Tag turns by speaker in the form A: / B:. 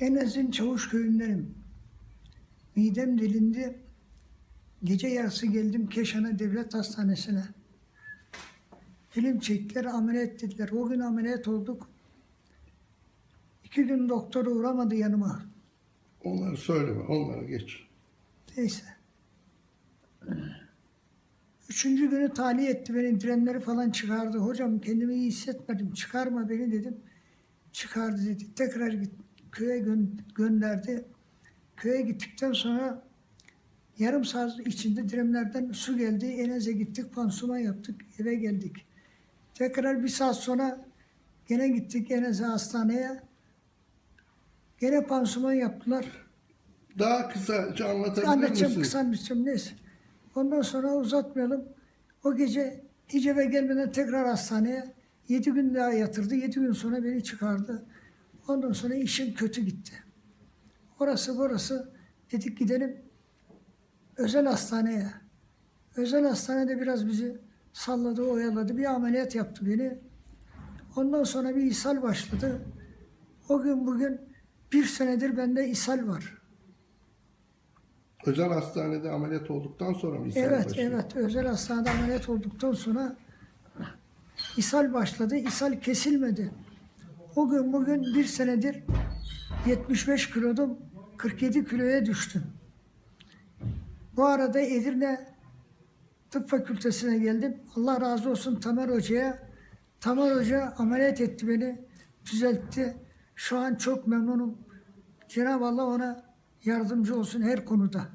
A: Enez'in Çavuş köyündenim. Midem delindi. Gece yarısı geldim Keşan'a Devlet Hastanesi'ne. Film çektiler, ameliyat dediler. O gün ameliyat olduk. İki gün doktor uğramadı yanıma.
B: Onları söyleme, onları geç.
A: Neyse. Üçüncü günü tahliye etti beni. Direnleri falan çıkardı. Hocam kendimi iyi hissetmedim. Çıkarma beni dedim. Çıkardı dedi. Tekrar git, köye gö- gönderdi. Köye gittikten sonra yarım saat içinde direnlerden su geldi. Enez'e gittik. Pansuman yaptık. Eve geldik. Tekrar bir saat sonra gene gittik Enez'e hastaneye. Gene pansuman yaptılar.
B: Daha kısaca anlatabilir
A: Anlatacağım
B: misin?
A: kısa anlatacağım neyse. Ondan sonra uzatmayalım. O gece hiç eve gelmeden tekrar hastaneye yedi gün daha yatırdı. Yedi gün sonra beni çıkardı. Ondan sonra işim kötü gitti. Orası burası dedik gidelim özel hastaneye. Özel hastanede biraz bizi salladı, oyaladı. Bir ameliyat yaptı beni. Ondan sonra bir ishal başladı. O gün bugün bir senedir bende ishal var.
B: Özel hastanede ameliyat olduktan sonra mı ishal
A: Evet,
B: başlıyor?
A: evet. Özel hastanede ameliyat olduktan sonra ishal başladı. İshal kesilmedi. O gün bugün bir senedir 75 kilodum, 47 kiloya düştüm. Bu arada Edirne Tıp Fakültesine geldim. Allah razı olsun Tamer Hoca'ya. Tamer Hoca ameliyat etti beni, düzeltti. Şu an çok memnunum. Cenab-ı Allah ona yardımcı olsun her konuda.